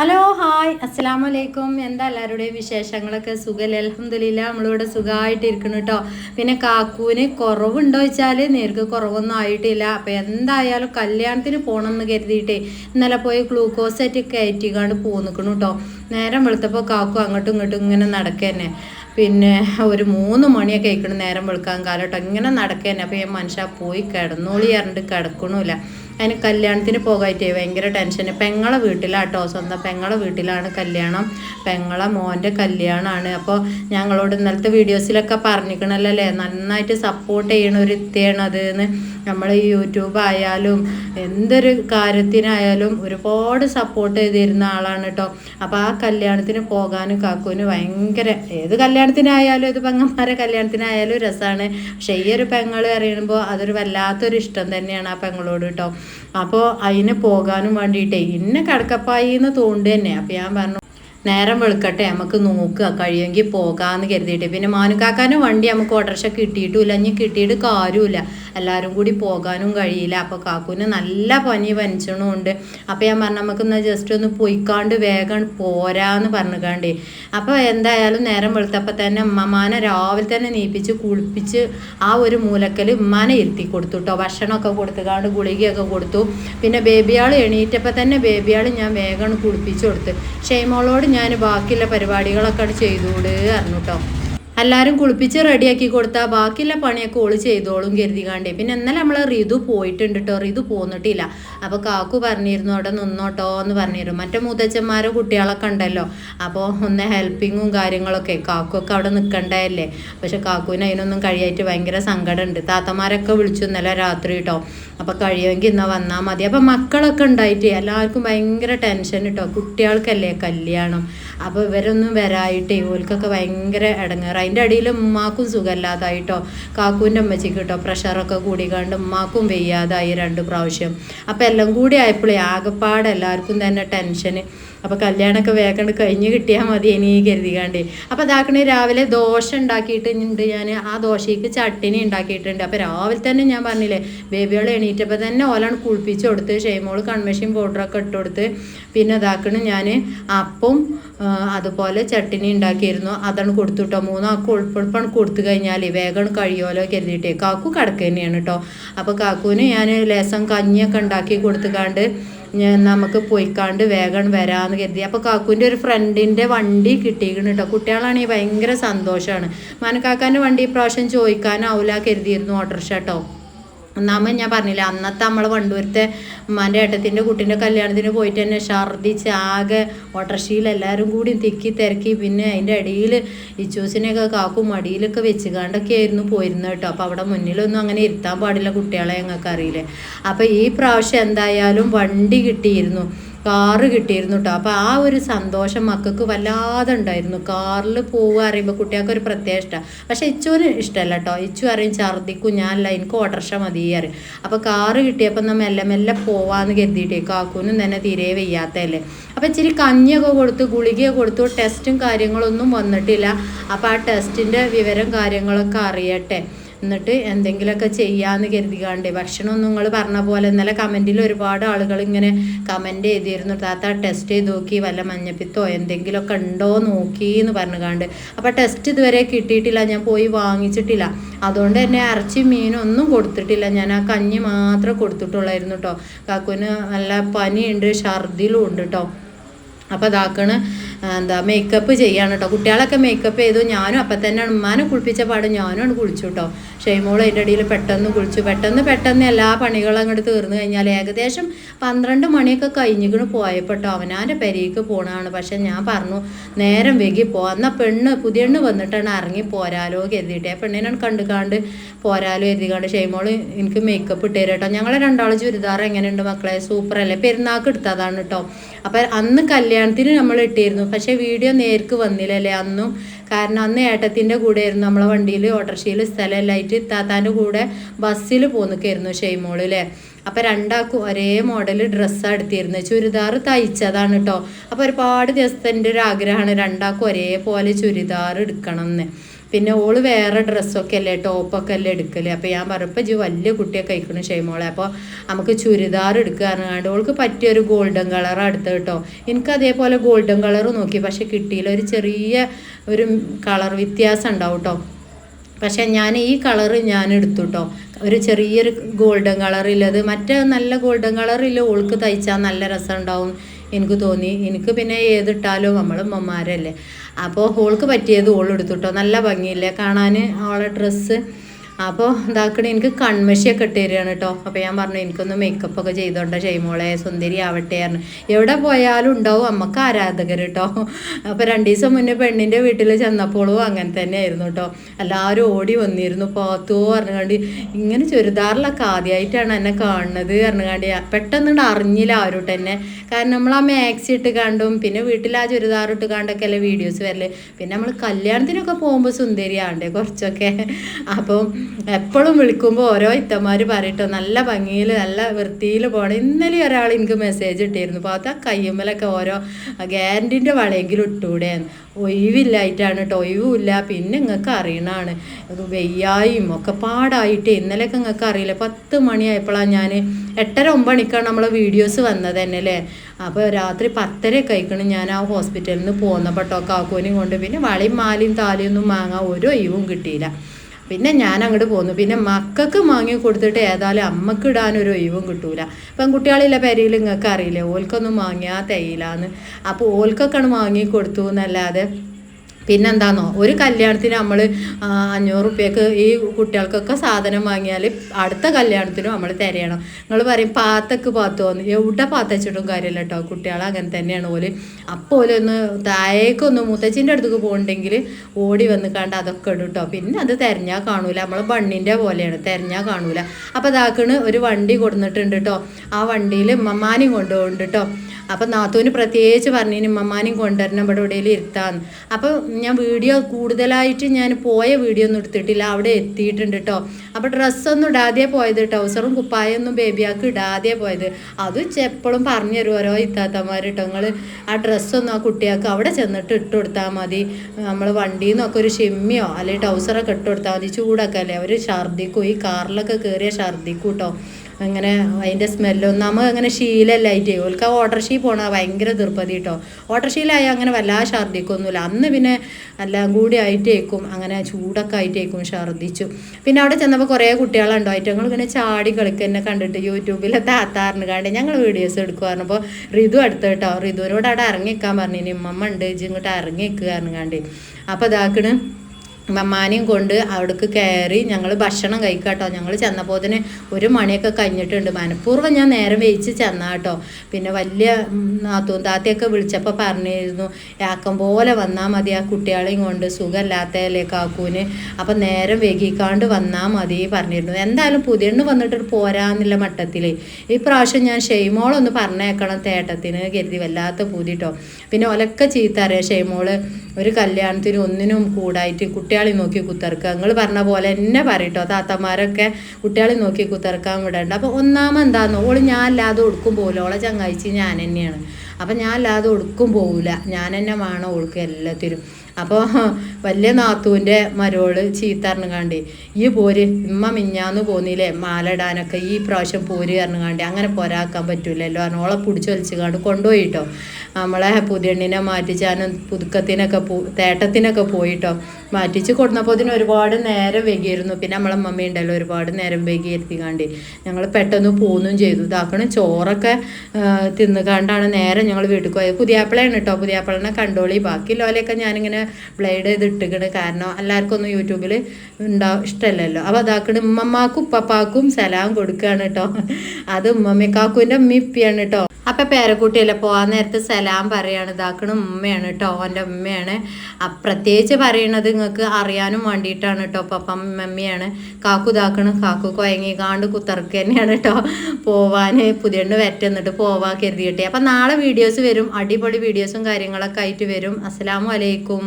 Hello hi അസ്സലാമു വലൈക്കും എന്താ എല്ലാവരുടെയും വിശേഷങ്ങളൊക്കെ? സുഖമല്ലേ അലഹമില്ല നമ്മളിവിടെ സുഖമായിട്ട് ഇരിക്കണം കേട്ടോ പിന്നെ കാക്കൂന് കുറവുണ്ടോ വെച്ചാൽ നേർക്ക് കുറവൊന്നും ആയിട്ടില്ല. അപ്പോൾ എന്തായാലും കല്യാണത്തിന് പോകണം എന്ന് കരുതിയിട്ടേ ഇന്നലെ പോയി ഗ്ലൂക്കോസ് ആയിട്ട് കയറ്റിക്കാണ്ട് പോന്നിക്കണം കേട്ടോ നേരം വെളുത്തപ്പോൾ കാക്കു അങ്ങോട്ടും ഇങ്ങോട്ടും ഇങ്ങനെ നടക്കന്നെ. പിന്നെ ഒരു മൂന്ന് മണിയൊക്കെ കഴിക്കണം നേരം വെളുക്കാൻ കാലം കേട്ടോ ഇങ്ങനെ നടക്കന്നെ. അപ്പോൾ ഞാൻ മനുഷ്യ പോയി കിടന്നോളി പറഞ്ഞിട്ട് കിടക്കണമില്ല അതിന് കല്യാണത്തിന് പോകായിട്ടേ ഭയങ്കര ടെൻഷൻ പെങ്ങളെ വീട്ടിലാട്ടോ സ്വന്തം പെങ്ങളെ വീട്ടിലാണ് കല്യാണം. പെങ്ങളെ മോന്റെ കല്യാണമാണ് അപ്പോൾ ഞങ്ങളോട് ഇന്നലത്തെ വീഡിയോസിലൊക്കെ പറഞ്ഞിക്കണല്ലോ അല്ലേ നന്നായിട്ട് സപ്പോർട്ട് ചെയ്യണ ഒരു ഇത്തയാണ് അത് എന്ന്. നമ്മൾ യൂട്യൂബ് ആയാലും എന്തൊരു കാര്യത്തിനായാലും ഒരുപാട് സപ്പോർട്ട് ചെയ്തിരുന്ന ആളാണ് കേട്ടോ അപ്പോൾ ആ കല്യാണത്തിന് പോകാനും കാക്കുവിന് ഭയങ്കര ഏത് കല്യാണത്തിനായാലും ഏത് പെങ്ങന്മാരെ കല്യാണത്തിനായാലും രസമാണ് പക്ഷേ ഈ ഒരു പെങ്ങൾ അറിയുമ്പോൾ അതൊരു വല്ലാത്തൊരു ഇഷ്ടം തന്നെയാണ് ആ പെങ്ങളോട് കേട്ടോ അപ്പോൾ അതിന് പോകാനും വേണ്ടിയിട്ടേ ഇന്നെ കടക്കപ്പായി എന്ന് തോണ്ട് തന്നെ. അപ്പോൾ ഞാൻ പറഞ്ഞു നേരം വെളുക്കട്ടെ നമുക്ക് നോക്കുക കഴിയുമെങ്കിൽ പോകാമെന്ന് കരുതിയിട്ട്. പിന്നെ മാനുക്കാക്കാന്റെ വണ്ടി നമുക്ക് ഓട്ടർഷ കിട്ടിയിട്ടുമില്ല ഇനി കിട്ടിയിട്ട് കാര്യമില്ല. എല്ലാവരും കൂടി പോകാനും കഴിയില്ല. അപ്പോൾ കാക്കുവിന് നല്ല പനി പനിച്ചണമുണ്ട് അപ്പോൾ ഞാൻ പറഞ്ഞു നമുക്ക് എന്നാൽ ജസ്റ്റ് ഒന്ന് പൊയ്ക്കാണ്ട് വേഗം പോരാന്ന് പറഞ്ഞുകാണ്ടേ. അപ്പോൾ എന്തായാലും നേരം വെളുത്തപ്പോൾ തന്നെ ഉമ്മമാനെ രാവിലെ തന്നെ നീപ്പിച്ച് കുളിപ്പിച്ച് ആ ഒരു മൂലക്കൽ ഉമ്മാനെ ഇരുത്തി കൊടുത്തു കേട്ടോ ഭക്ഷണമൊക്കെ കൊടുത്തുകാണ്ട് ഗുളികയൊക്കെ കൊടുത്തു. പിന്നെ ബേബിയാൾ എണീറ്റപ്പോൾ തന്നെ ബേബിയാൾ ഞാൻ വേഗം കുളിപ്പിച്ച് കൊടുത്ത്. ഷെയ്മോളോട് ഞാൻ ബാക്കിയുള്ള പരിപാടികളൊക്കെ ചെയ്തോട് അറിഞ്ഞു കേട്ടോ എല്ലാവരും കുളിപ്പിച്ച് റെഡിയാക്കി കൊടുത്താൽ ബാക്കിയുള്ള പണിയൊക്കെ ഓൾ ചെയ്തോളും കരുതികാണ്ടേ പിന്നെ ഇന്നലെ നമ്മൾ റിതു പോയിട്ടുണ്ട് കേട്ടോ റിതു പോന്നിട്ടില്ല. അപ്പോൾ കാക്കു പറഞ്ഞിരുന്നു അവിടെ നിന്നോട്ടോ എന്ന് പറഞ്ഞിരുന്നു. മറ്റേ മൂത്തച്ഛന്മാരോ കുട്ടികളൊക്കെ ഉണ്ടല്ലോ. അപ്പോൾ ഒന്ന് ഹെൽപ്പിങ്ങും കാര്യങ്ങളൊക്കെ. കാക്കുമൊക്കെ അവിടെ നിൽക്കണ്ടല്ലേ പക്ഷെ കാക്കുവിന് അതിനൊന്നും കഴിയായിട്ട് ഭയങ്കര സങ്കടമുണ്ട്. താത്തമാരൊക്കെ വിളിച്ചു ഇന്നലെ രാത്രി കേട്ടോ അപ്പോൾ കഴിയുമെങ്കിൽ ഇന്ന് വന്നാൽ മതി. അപ്പോൾ മക്കളൊക്കെ ഉണ്ടായിട്ട് എല്ലാവർക്കും ഭയങ്കര ടെൻഷൻ കേട്ടോ കുട്ടികൾക്കല്ലേ കല്യാണം. അപ്പോൾ ഇവരൊന്നും വരായിട്ടേ ഓൽക്കൊക്കെ ഭയങ്കര ഇടങ്ങേറ് അതിന്റെ അടിയിൽ ഉമ്മാക്കും സുഖമില്ലാതായിട്ടോ കാക്കൂന്റെ അമ്മച്ചിക്ക് കേട്ടോ പ്രഷറൊക്കെ കൂടിക്കാണ്ട് ഉമ്മാക്കും വെയ്യാതായി രണ്ട് പ്രാവശ്യം. അപ്പോൾ എല്ലാം കൂടി ആയപ്പോഴേ ആകെപ്പാട് എല്ലാവർക്കും തന്നെ ടെൻഷന് അപ്പോൾ കല്യാണമൊക്കെ വേഗം കഴിഞ്ഞ് കിട്ടിയാൽ മതി ഇനി കരുതികാണ്ട് അപ്പോൾ അതാക്കണേ രാവിലെ ദോശ ഉണ്ടാക്കിയിട്ടുണ്ട് ഞാൻ ആ ദോശയ്ക്ക് ചട്ടിനി ഉണ്ടാക്കിയിട്ടുണ്ട്. അപ്പോൾ രാവിലെ തന്നെ ഞാൻ പറഞ്ഞില്ലേ ബേബികൾ എണീറ്റപ്പോൾ തന്നെ ഓലാണ് കുളിപ്പിച്ച് കൊടുത്ത് ഷെയ്മോൾ കൺമഷീൻ പൗഡറൊക്കെ ഇട്ട് കൊടുത്ത് പിന്നെ അതാക്കണ് ഞാൻ അപ്പം അതുപോലെ ചട്ടിനി ഉണ്ടാക്കിയിരുന്നു. അതാണ് കൊടുത്തു കേട്ടോ മൂന്നാൾക്ക് ഉൾപ്പെടുപ്പാണ് കൊടുത്തു കഴിഞ്ഞാൽ വേഗം കഴിയുമല്ലോ കരുതിയിട്ടേ കാക്കു കിടക്കുക തന്നെയാണ് കേട്ടോ അപ്പോൾ കാക്കുവിന് ഞാൻ ലേസം കഞ്ഞിയൊക്കെ ഉണ്ടാക്കി കൊടുത്തുകാണ്ട് നമുക്ക് പോയിക്കാണ്ട് വേഗം വരാമെന്ന് കരുതി. അപ്പോൾ കാക്കുവിന്റെ ഒരു ഫ്രണ്ടിന്റെ വണ്ടി കിട്ടിയിരിക്കുന്നു കേട്ടോ കുട്ടികളാണെങ്കിൽ ഭയങ്കര സന്തോഷമാണ്. മനക്കാക്കാന്റെ വണ്ടി ഇപ്രാവശ്യം ചോദിക്കാനാവില്ല കരുതിയിരുന്നു ഓട്ടോറിക്ഷ കേട്ടോ ഒന്നാമത് ഞാൻ പറഞ്ഞില്ല അന്നത്തെ നമ്മൾ വണ്ടൂരത്തെ ഉമ്മാന്റെ ഏട്ടത്തിന്റെ കുട്ടീന്റെ കല്യാണത്തിന് പോയിട്ട് തന്നെ ഛർദ്ദിച്ച് ആകെ ഓട്ടർഷയിൽ എല്ലാവരും കൂടി തിക്കി തിരക്കി പിന്നെ അതിന്റെ ഇടയിൽ ഇച്ചൂസിനെയൊക്കെ കാക്കും മടിയിലൊക്കെ വെച്ച് കണ്ടൊക്കെ ആയിരുന്നു പോയിരുന്നത് കേട്ടോ. അപ്പോൾ അവിടെ മുന്നിലൊന്നും അങ്ങനെ ഇരുത്താൻ പാടില്ല കുട്ടികളെ ഞങ്ങൾക്ക് അറിയില്ലേ അപ്പോൾ ഈ പ്രാവശ്യം എന്തായാലും വണ്ടി കിട്ടിയിരുന്നു. കാറ് കിട്ടിയിരുന്നു കേട്ടോ അപ്പോൾ ആ ഒരു സന്തോഷം മക്കൾക്ക് വല്ലാതെ ഉണ്ടായിരുന്നു. കാറിൽ പോവുക അറിയുമ്പോൾ കുട്ടികൾക്ക് ഒരു പ്രത്യേക ഇഷ്ടമാണ് പക്ഷേ ഇച്ചുവിന് ഇഷ്ടമല്ല കേട്ടോ ഇച്ചു അറിയും ഛർദ്ദിക്കും ഞാനല്ല എനിക്ക് ഓട്ടർഷ മതി അറിയും അപ്പോൾ കാറ് കിട്ടിയപ്പോൾ നമ്മൾ മെല്ലെ മെല്ലെ പോവാന്ന് കരുതിയിട്ടേ കാക്കൂനും തന്നെ തീരെ വയ്യാത്തല്ലേ അപ്പോൾ ഇച്ചിരി കഞ്ഞിയൊക്കെ കൊടുത്തു ഗുളികയൊക്കെ കൊടുത്തു ടെസ്റ്റും കാര്യങ്ങളൊന്നും വന്നിട്ടില്ല. അപ്പോൾ ആ ടെസ്റ്റിന്റെ വിവരം കാര്യങ്ങളൊക്കെ അറിയട്ടെ. എന്നിട്ട് എന്തെങ്കിലുമൊക്കെ ചെയ്യാമെന്ന് കരുതികാണ്ട് ഭക്ഷണമൊന്നും നിങ്ങൾ പറഞ്ഞ പോലെ ഇന്നലെ കമന്റിൽ ഒരുപാട് ആളുകൾ ഇങ്ങനെ കമന്റ് ചെയ്തിരുന്നു താത്ത ടെസ്റ്റ് ചെയ്ത് നോക്കി വല്ല മഞ്ഞപ്പിത്തോ എന്തെങ്കിലുമൊക്കെ ഉണ്ടോ നോക്കി എന്ന് പറഞ്ഞുകാണ്ട്. അപ്പോൾ ടെസ്റ്റ് ഇതുവരെ കിട്ടിയിട്ടില്ല. ഞാൻ പോയി വാങ്ങിച്ചിട്ടില്ല. അതുകൊണ്ട് തന്നെ ഇറച്ചി മീനൊന്നും കൊടുത്തിട്ടില്ല. ഞാൻ ആ കഞ്ഞി മാത്രമേ കൊടുത്തിട്ടുള്ളായിരുന്നു കേട്ടോ കാക്കുവിന് നല്ല പനിയുണ്ട് ഛർദിലും ഉണ്ട് കേട്ടോ അപ്പോൾ ഇതാക്കണ് എന്താ മേക്കപ്പ് ചെയ്യാണ് കേട്ടോ കുട്ടികളൊക്കെ മേക്കപ്പ് ചെയ്തു. ഞാനും അപ്പം തന്നെ ഉമ്മാനെ കുളിപ്പിച്ച പാട് ഞാനും ആണ് കുളിച്ചു കേട്ടോ ഷെയ്മോൾ അതിന്റെ ഇടയിൽ പെട്ടെന്ന് കുളിച്ചു. പെട്ടെന്ന് പെട്ടെന്ന് എല്ലാ പണികളും അങ്ങോട്ട് തീർന്നു കഴിഞ്ഞാൽ ഏകദേശം പന്ത്രണ്ട് മണിയൊക്കെ കഴിഞ്ഞിക്കണ് പോയപ്പെട്ടോ. അവനാന്റെ പെരേക്ക് പോണതാണ്. പക്ഷെ ഞാൻ പറഞ്ഞു നേരം വൈകി പോവാം എന്നാൽ പെണ്ണ് പുതിയ എണ്ണ് വന്നിട്ടാണ് ഇറങ്ങി പോരാലോ കരുതിയിട്ടേ. പെണ്ണിനാണ് കണ്ടു കാണ്ട് പോരാലോ കരുതിക്കാണ്ട് ഷെയ്മോൾ എനിക്ക് മേക്കപ്പ് ഇട്ട് കേട്ടോ. ഞങ്ങളെ രണ്ടാൾ ചുരിദാർ എങ്ങനെയുണ്ട് മക്കളെ? സൂപ്പർ അല്ലേ? പെരുന്നാൾക്ക് എടുത്തതാണ് കേട്ടോ. അപ്പം അന്ന് കല്യാണത്തിന് നമ്മൾ ഇട്ടിരുന്നു. പക്ഷേ വീഡിയോ നേർക്ക് വന്നില്ലല്ലേ? അന്നും കാരണം അന്ന് ഏട്ടത്തിന്റെ കൂടെ ആയിരുന്നു നമ്മളെ വണ്ടിയിൽ ഓട്ടോറിക്ഷയിൽ സ്ഥലമില്ലായിട്ട് താത്താന്റെ കൂടെ ബസ്സിൽ പോന്നിക്കായിരുന്നു ഷെയ്മോളിലെ അപ്പം രണ്ടാൾക്കും ഒരേ മോഡൽ ഡ്രസ്സാണ് എടുത്തിരുന്നത്. ചുരിദാർ തയ്ച്ചതാണ് കേട്ടോ അപ്പോൾ ഒരുപാട് ദിവസത്തെ എന്റെ ഒരു ആഗ്രഹമാണ് രണ്ടാൾക്കും ഒരേപോലെ ചുരിദാർ എടുക്കണം എന്ന് പിന്നെ ഓൾ വേറെ ഡ്രസ്സൊക്കെ അല്ലേ ടോപ്പൊക്കെ അല്ലേ എടുക്കൽ. അപ്പോൾ ഞാൻ പറഞ്ഞപ്പോൾ ജി വലിയ കുട്ടിയൊക്കെ കഴിക്കണം ഷെയ്മോളെ അപ്പോൾ നമുക്ക് ചുരിദാർ എടുക്കാറുണ്ട് ഓൾക്ക് പറ്റിയ ഒരു ഗോൾഡൻ കളർ അടുത്ത് കേട്ടോ എനിക്ക് അതേപോലെ ഗോൾഡൻ കളർ നോക്കി. പക്ഷെ കിട്ടിയില്ല. ഒരു ചെറിയ ഒരു കളർ വ്യത്യാസം ഉണ്ടാവും കേട്ടോ പക്ഷേ ഞാൻ ഈ കളർ ഞാൻ എടുത്തു കേട്ടോ ഒരു ചെറിയൊരു ഗോൾഡൻ കളറില്ലത് മറ്റേ നല്ല ഗോൾഡൻ കളറില്ല ഓൾക്ക് തയ്ച്ചാൽ നല്ല രസം ഉണ്ടാവും. എനിക്ക് തോന്നി. എനിക്ക് പിന്നെ ഏതിട്ടാലും നമ്മൾ ഉമ്മമാരല്ലേ. അപ്പോൾ ഓൾക്ക് പറ്റിയത് ഓൾ എടുത്തു കേട്ടോ നല്ല ഭംഗിയില്ലേ? കാണാൻ അവളെ ഡ്രസ്സ് അപ്പോൾ ഇതാക്കണ എനിക്ക് കൺമഷിയൊക്കെ ഇട്ട് തരികയാണ് കേട്ടോ അപ്പോൾ ഞാൻ പറഞ്ഞു എനിക്കൊന്ന് മേക്കപ്പ് ഒക്കെ ചെയ്തോണ്ട ചെയ്യുമോളെ സുന്ദരി ആവട്ടെ പറഞ്ഞു. എവിടെ പോയാലും ഉണ്ടാവും അമ്മയ്ക്ക് ആരാധകർ കേട്ടോ അപ്പോൾ രണ്ട് ദിവസം മുന്നേ പെണ്ണിന്റെ വീട്ടിൽ ചെന്നപ്പോഴും അങ്ങനെ തന്നെ ആയിരുന്നു കേട്ടോ എല്ലാവരും ഓടി വന്നിരുന്നു പാത്തോ പറഞ്ഞുകൊണ്ട് ഇങ്ങനെ ചുരിദാറിലൊക്കെ ആദ്യമായിട്ടാണ് എന്നെ കാണുന്നത് പറഞ്ഞുകൊണ്ട് പെട്ടെന്ന് അറിഞ്ഞില്ല ആരും തന്നെ കാരണം നമ്മൾ ആ മാക്സി ഇട്ട് കണ്ടും പിന്നെ വീട്ടിൽ ആ ചുരിദാർ ഇട്ട് കണ്ടൊക്കെ അല്ലേ വീഡിയോസ് വരൽ. പിന്നെ നമ്മൾ കല്യാണത്തിനൊക്കെ പോകുമ്പോൾ സുന്ദരിയാണ്ടേ കുറച്ചൊക്കെ. അപ്പം എപ്പോഴും വിളിക്കുമ്പോൾ ഓരോ ഇത്തന്മാർ പറയട്ടോ നല്ല ഭംഗിയിൽ നല്ല വൃത്തിയിൽ പോകണം ഇന്നലെ ഒരാൾ എനിക്ക് മെസ്സേജ് ഇട്ടിരുന്നു. അപ്പോൾ അത് ആ കയ്യുമ്മലൊക്കെ ഓരോ ഗ്യാരന്റിന്റെ വളയെങ്കിലും ഇട്ടൂടെ ഒഴിവില്ലായിട്ടാണ് കേട്ടോ ഒഴിവുമില്ല. പിന്നെ നിങ്ങൾക്ക് അറിയണമാണ് വെയ്യായും ഒക്കെ പാടായിട്ട് ഇന്നലെയൊക്കെ നിങ്ങൾക്ക് അറിയില്ല. പത്ത് മണിയായപ്പോഴാണ് ഞാൻ എട്ടര ഒമ്പത് മണിക്കാണ് നമ്മളെ വീഡിയോസ് വന്നത് തന്നെ അല്ലേ? അപ്പോൾ രാത്രി പത്തര കഴിക്കണം ഞാൻ ആ ഹോസ്പിറ്റലിൽ നിന്ന് പോകുന്ന കേട്ടോ കാക്കൂനെയും കൊണ്ട്. പിന്നെ വളയും മാലയും താലിയൊന്നും വാങ്ങാൻ ഒരു ഒഴിവും കിട്ടിയില്ല. പിന്നെ ഞാൻ അങ്ങോട്ട് പോന്നു. പിന്നെ മക്കൾക്ക് മാങ്ങി കൊടുത്തിട്ട് ഏതായാലും അമ്മയ്ക്ക് ഇടാനൊരു ഒഴിവും കിട്ടൂല. പെൺകുട്ടികളില്ല പെരയിൽ നിങ്ങൾക്ക് അറിയില്ലേ? ഓൽക്കൊന്നും വാങ്ങിയാൽ തയ്യിലാന്ന് അപ്പോൾ ഓൽക്കൊക്കെയാണ് മാങ്ങി കൊടുത്തു എന്നല്ലാതെ പിന്നെന്താന്നോ ഒരു കല്യാണത്തിന് നമ്മൾ അഞ്ഞൂറ് റുപ്യക്ക് ഈ കുട്ടികൾക്കൊക്കെ സാധനം വാങ്ങിയാൽ അടുത്ത കല്യാണത്തിനും നമ്മൾ തിരയണം. നിങ്ങൾ പറയും പാത്തക്ക് പാത്തോന്ന് എവിടെ പാത്തച്ചിട്ടും കാര്യമില്ല കേട്ടോ കുട്ടികൾ അങ്ങനെ തന്നെയാണ് ഓൽ. അപ്പോൾ ഓലൊന്ന് താഴേക്കൊന്ന് മുത്തച്ഛന്റെ അടുത്തേക്ക് പോകണ്ടെങ്കിൽ ഓടി വന്ന് കണ്ട് അതൊക്കെ ഇടും കേട്ടോ പിന്നെ അത് തിരഞ്ഞാൽ കാണൂല. നമ്മൾ ബണ്ണിന്റെ പോലെയാണ്. തിരഞ്ഞാൽ കാണൂല. അപ്പോൾ അതാക്കണ് ഒരു വണ്ടി കൊടുത്തിട്ടുണ്ട് കേട്ടോ ആ വണ്ടിയിൽ മമ്മാനും കൊണ്ടുപോകുന്നുണ്ട് കേട്ടോ അപ്പം നാത്തൂന് പ്രത്യേകിച്ച് പറഞ്ഞു ഉമ്മമാനും കൊണ്ടുവരണം ഇവിടെ എവിടെയും ഇരുത്താന്ന് അപ്പൊ ഞാൻ വീഡിയോ കൂടുതലായിട്ട് ഞാൻ പോയ വീഡിയോ ഒന്നും എടുത്തിട്ടില്ല അവിടെ എത്തിയിട്ടുണ്ട് കേട്ടോ അപ്പോൾ ഡ്രസ്സൊന്നും ഇടാതെ പോയത് ട്രൗസറും കുപ്പായൊന്നും ബേബിയാക്ക് ഇടാതെ പോയത്. അത് എപ്പോഴും പറഞ്ഞു തരും ഓരോ ഇത്താത്തമാർ കേട്ടോ നിങ്ങൾ ആ ഡ്രസ്സൊന്നും ആ കുട്ടികൾക്ക് അവിടെ ചെന്നിട്ട് ഇട്ട് കൊടുത്താൽ മതി. നമ്മൾ വണ്ടിയിൽ നിന്നൊക്കെ ഒരു ഷിമ്മിയോ അല്ലെങ്കിൽ ട്രൗസറൊക്കെ ഇട്ട് കൊടുത്താൽ മതി. ചൂടൊക്കെ അല്ലേ? അവർ ഛർദ്ദിക്കും. ഈ കാറിലൊക്കെ കയറിയ ഛർദ്ദിക്കും കേട്ടോ അങ്ങനെ അതിന്റെ സ്മെല്ലൊന്നും നമ്മൾ അങ്ങനെ ശീലമല്ലായിട്ട് ഓൾക്ക് ആ ഓട്ടർഷീ പോണ ഭയങ്കര ദുർപ്പതി കേട്ടോ ഓട്ടർഷീലായ അങ്ങനെ വല്ലാതെ ഛർദ്ദിക്കൊന്നുമില്ല അന്ന് പിന്നെ എല്ലാം കൂടി ആയിട്ടേക്കും അങ്ങനെ ചൂടൊക്കെ ആയിട്ടേക്കും ഛർദ്ദിച്ചു. പിന്നെ അവിടെ ചെന്നപ്പോൾ കുറേ കുട്ടികളുണ്ടോ? ഐറ്റങ്ങൾ ഇങ്ങനെ ചാടി കളിക്കുന്ന കണ്ടിട്ട് യൂട്യൂബിൽ താത്താറിന് കണ്ട് ഞങ്ങൾ വീഡിയോസ് എടുക്കുമായിരുന്നു അപ്പോൾ റിതു അടുത്ത് കേട്ടോ റിതുവിനോട് അവിടെ ഇറങ്ങിക്കാൻ പറഞ്ഞു. ഇനി ഉമ്മമ്മ ഉണ്ട് ഇജ്ജ് ഇങ്ങോട്ട് ഇറങ്ങി നിൽക്കുക കണ്ട്. അപ്പോൾ ഇതാക്കണ്. മമ്മാനെയും കൊണ്ട് അവിടേക്ക് കയറി ഞങ്ങൾ ഭക്ഷണം കഴിക്കാട്ടോ. ഞങ്ങൾ ചെന്നപ്പോൾ തന്നെ ഒരു മണിയൊക്കെ കഴിഞ്ഞിട്ടുണ്ട്. മനഃപൂർവം ഞാൻ നേരം വെയിച്ച് ചെന്നാട്ടോ. പിന്നെ വലിയ നാത്തൂൻ താത്തയൊക്കെ വിളിച്ചപ്പോൾ പറഞ്ഞിരുന്നു ആക്കം പോലെ വന്നാൽ മതി ആ കുട്ടികളെയും കൊണ്ട്. സുഖമില്ലാത്തല്ലേ കാക്കൂന്. അപ്പം നേരം വൈകിക്കാണ്ട് വന്നാൽ മതി പറഞ്ഞിരുന്നു. എന്തായാലും പുതിയണ്ണ് വന്നിട്ട് പോരാന്നില്ല മട്ടത്തിൽ ഈ പ്രാവശ്യം ഞാൻ ഷെയ്മോളൊന്ന് പറഞ്ഞേക്കണം തേട്ടത്തിന് കരുതി. വല്ലാത്ത പൂതിട്ടോ. പിന്നെ ഒലക്കെ ചീത്ത അറിയാം ഷെയ്മോൾ ഒരു കല്യാണത്തിന് ഒന്നിനും കൂടായിട്ട് കുട്ടികളെ നോക്കി കുത്തിറക്കുക നിങ്ങൾ പറഞ്ഞ പോലെ എന്നെ പറയട്ടോ. താത്തമാരൊക്കെ കുട്ടികളെ നോക്കി കുത്തിറക്കാൻ വിടണ്ട. അപ്പോൾ ഒന്നാമത് എന്താണെന്നോ ഓൾ ഞാൻ അല്ലാതെ ഒടുക്കും പോകില്ല ഓളെ ചങ്ങാഴ്ച ഞാൻ തന്നെയാണ് അപ്പം ഞാൻ അല്ലാതെ ഒടുക്കും പോകില്ല ഞാൻ തന്നെ വേണം ഓൾക്ക് എല്ലാത്തിനും. അപ്പോൾ വലിയ നാത്തൂന്റെ മരോൾ ചീത്തറിഞ്ഞ് കാണ്ടി ഈ പോര് ഇമ്മ മിഞ്ഞാന്ന് പോന്നില്ലേ മാലടാനൊക്കെ ഈ പ്രാവശ്യം പോര് പറഞ്ഞു കാണ്ടി അങ്ങനെ പോരാക്കാൻ പറ്റൂലല്ലോ പറഞ്ഞു ഓളെ പിടിച്ചൊലിച്ച് കാണ്ട് കൊണ്ടുപോയിട്ടോ. നമ്മളെ പുതിയണ്ണിനെ മാറ്റിച്ചാനും പുതുക്കത്തിനൊക്കെ പോ തേട്ടത്തിനൊക്കെ പോയിട്ടോ. മാറ്റിച്ച് കൊടുന്നപ്പോൾ ഇതിന് ഒരുപാട് നേരം വൈകിയിരുന്നു. പിന്നെ നമ്മളെ മമ്മി ഉണ്ടല്ലോ ഒരുപാട് നേരം വെകിയിരുത്തി കാണ്ടി. ഞങ്ങൾ പെട്ടെന്ന് പോന്നും ചെയ്തു. ഇതാക്കണം ചോറൊക്കെ തിന്നുകാണ്ടാണ് നേരെ ഞങ്ങൾ വീട്ടിൽ പോയത്. പുതിയാപ്പിളയാണ് കേട്ടോ പുതിയാപ്പിളനെ കണ്ടോളി. ബാക്കി ലോലയൊക്കെ ഞാനിങ്ങനെ ബ്ലേഡ് ചെയ്ത് ഇട്ടുകണ് കാരണം എല്ലാവർക്കും ഒന്നും യൂട്യൂബിൽ ഉണ്ടാവും ഇഷ്ടമല്ലല്ലോ അപ്പോൾ അതാക്കണ് ഉമ്മമാക്കും ഉപ്പപ്പാക്കും സലാം കൊടുക്കുകയാണ് കേട്ടോ അത് ഉമ്മമ്മക്കാക്കുവിന്റെ ഉമ്മിപ്പിയാണ് കേട്ടോ അപ്പം പേരക്കുട്ടിയല്ലേ പോകാൻ നേരത്ത് സലാം പറയാണ് ഇതാക്കണ ഉമ്മയാണ് കേട്ടോ അവന്റെ ഉമ്മയാണ്. പ്രത്യേകിച്ച് പറയണത് നിങ്ങൾക്ക് അറിയാനും വേണ്ടിയിട്ടാണ് കേട്ടോ പപ്പം മമ്മിയാണ് കാക്കു ഇതാക്കണം കാക്കു കൊയങ്ങിക്കാണ്ട് കുത്തർക്ക് തന്നെയാണ് കേട്ടോ പോവാൻ പുതിയണ്ണ് വെറ്റെന്നിട്ട് പോവാൻ കരുതിയിട്ടെ. അപ്പം നാളെ വീഡിയോസ് വരും അടിപൊളി വീഡിയോസും കാര്യങ്ങളൊക്കെ ആയിട്ട് വരും. അസ്സാം അലൈക്കും.